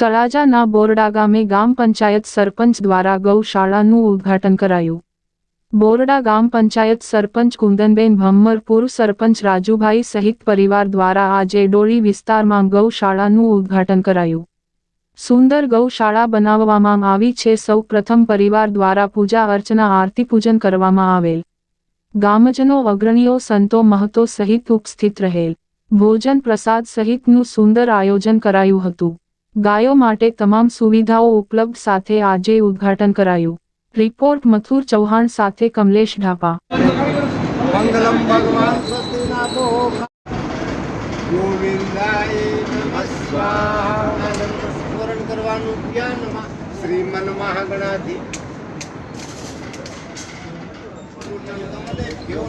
તળાજાના બોરડા ગામે ગામ પંચાયત સરપંચ દ્વારા ગૌશાળાનું ઉદ્ઘાટન કરાયું. બોરડા ગામ પંચાયત સરપંચ કુંદનબેન ભમ્મર પૂર્વ સરપંચ રાજુભાઈ સહિત પરિવાર દ્વારા આજે ડોળી વિસ્તારમાં ગૌશાળાનું ઉદ્ઘાટન કરાયું. સુંદર ગૌશાળા બનાવવામાં આવી છે. સૌ પ્રથમ પરિવાર દ્વારા પૂજા અર્ચના, આરતી પૂજન કરવામાં આવેલ. ગામજનો, અગ્રણીઓ, સંતો, મહતો સહિત ઉપસ્થિત રહેલ. ભોજન પ્રસાદ સહિતનું સુંદર આયોજન કરાયું હતું. ગાયો માટે તમામ સુવિધાઓ ઉપલબ્ધ સાથે આજે ઉદ્ઘાટન કરાયું. રિપોર્ટ મથુર ચૌહાણ સાથે કમલેશ ઢાપા. મંગલમ ભગવાન. સ્વસ્તિનાથો ગોવિંદાય નમઃ. સ્વાહા સ્મરણ કરવાનું ધ્યાનમાં શ્રીમન મહાગણાધિ. કમલેભ્યો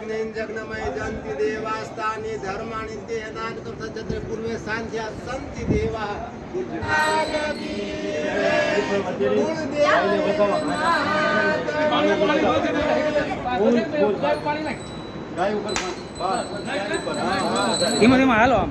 જગ્નમય જંતિ દેવાસ્તાની ધર્માણી કરતા જત્રે પૂર્વે સાંધ્યા સંતિ દેવા ધીમે ધીમે હાલો આમ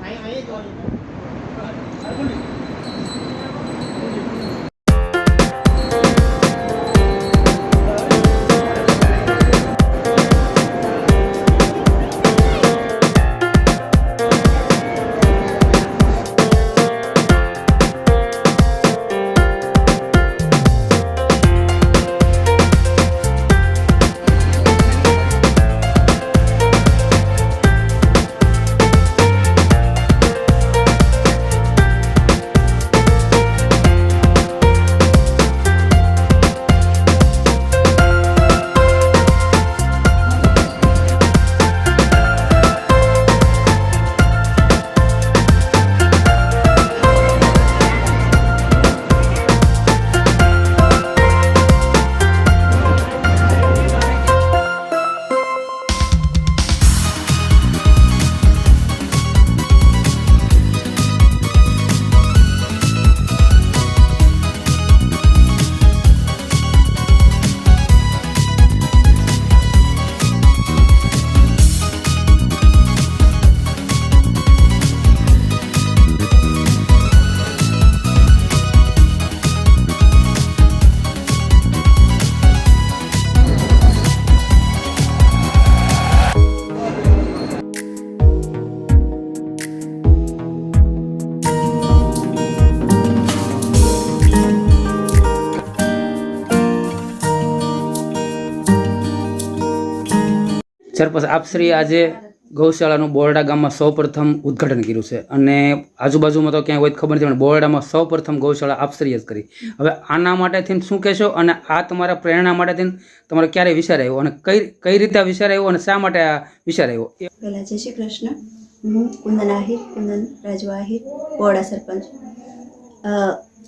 સરપંચ આપશ્રી આજે ગૌશાળાનું બોરડા ગામમાં સૌ પ્રથમ ઉદ્ઘાટન કર્યું છે. અને આજુબાજુમાં તો ક્યાંય હોય ખબર નથી, પણ બોરડામાં સૌપ્રથમ ગૌશાળા આપશ્રીએ જ કરી. હવે આના માટેથી શું કહેશો? અને આ તમારા પ્રેરણા માટેથી તમારે ક્યારે વિચાર આવ્યો? અને કઈ કઈ રીતે વિચાર આવ્યો અને શા માટે આ વિચાર આવ્યો? પહેલાં જય શ્રી કૃષ્ણ. હું કુંદન આહિર, કુંદન રાજુ આહિર, બોરડા સરપંચ.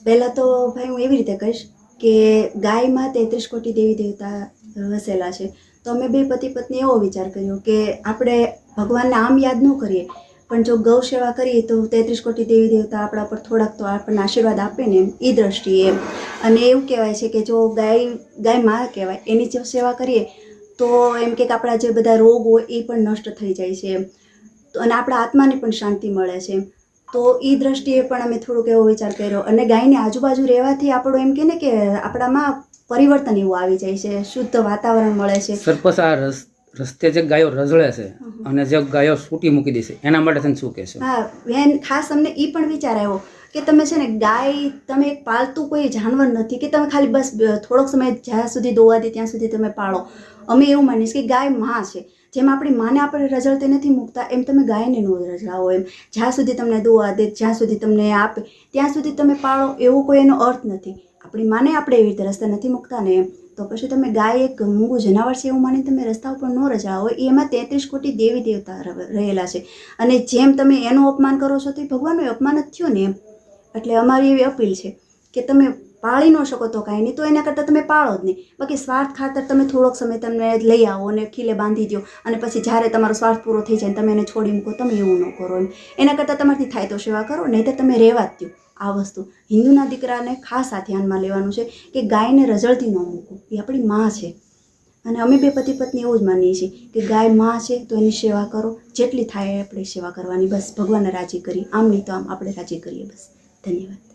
પહેલાં તો ભાઈ હું એવી રીતે કહીશ કે ગાયમાં તેત્રીસ કોટી દેવી દેવતા વસેલા છે. તો અમે બે પતિ પત્ની એવો વિચાર કર્યો કે આપણે ભગવાનને આમ યાદ ન કરીએ. પણ જો ગૌ સેવા કરીએ તો તેત્રીસ કોટી દેવી દેવતા આપણા પર થોડાક તો આપણને આશીર્વાદ આપે ને એમ એ દ્રષ્ટિએ એમ. અને એવું કહેવાય છે કે જો ગાય ગાયમાં કહેવાય, એની જો સેવા કરીએ તો એમ કે આપણા જે બધા રોગ હોય એ પણ નષ્ટ થઈ જાય છે એમ. અને આપણા આત્માને પણ શાંતિ મળે છે તો એ દ્રષ્ટિએ પણ અમે થોડુંક એવો વિચાર કર્યો. અને ગાયની આજુબાજુ રહેવાથી આપણો એમ કે ને કે આપણામાં પરિવર્તન એવું આવી જાય છે શુદ્ધ વાતાવરણ મળે છે. સરપસ આ રસ- રસ્તે જે ગાયો રઝળે છે અને જે ગાયો સૂટી મૂકી દેશે એના માટે તમે શું કહેશો? હા બેન ખાસ તમને એ પણ વિચાર આવ્યો કે તમે છે ને ગાય તમે એક પાલતું કોઈ જાનવર નથી કે તમે ખાલી બસ થોડોક સમય જ્યાં સુધી દોવા દે ત્યાં સુધી તમે પાળો. અમે એવું માનીશ કે ગાયમાં છે. જેમ આપણી માને આપણે રજળતે નથી મૂકતા, એમ તમે ગાયને ન રજળાવો એમ. જ્યાં સુધી તમને દોવા દે, જ્યાં સુધી તમને આપે, ત્યાં સુધી તમે પાળો એવો કોઈ એનો અર્થ નથી. આપણી માને આપણે એવી રીતે રસ્તા નથી મૂકતા ને એમ. તો પછી તમે ગાય એક મૂંગું જનાવર છે એવું માની તમે રસ્તા ઉપર ન રજાવો એ એમાં તેત્રીસ કોટી દેવી દેવતા રહેલા છે. અને જેમ તમે એનું અપમાન કરો છો તો એ ભગવાનનું અપમાન જ થયું ને એમ. એટલે અમારી એવી અપીલ છે કે તમે પાળી ન શકો તો કાંઈ નહીં. તો એના કરતાં તમે પાળો જ નહીં. બાકી સ્વાર્થ ખાતર તમે થોડોક સમય તમને લઈ આવો અને ખીલે બાંધી દો અને પછી જ્યારે તમારો સ્વાર્થ પૂરો થઈ જાય તમે એને છોડી મૂકો, તમે એવું ન કરો એમ. એના કરતાં તમારથી થાય તો સેવા કરો નહીં તો તમે રહેવા જ દો આ વસ્તુ હિન્દુના દીકરાને ખાસ આ ધ્યાનમાં લેવાનું છે કે ગાયને રઝળતી ન મૂકો. એ આપણી માં છે. અને અમે બે પતિ પત્ની એવું જ માનીએ છીએ કે ગાયમાં છે તો એની સેવા કરો. જેટલી થાય આપણે સેવા કરવાની. બસ ભગવાનને રાજી કરીએ આમ નહીં તો આમ આપણે રાજી કરીએ બસ. ધન્યવાદ.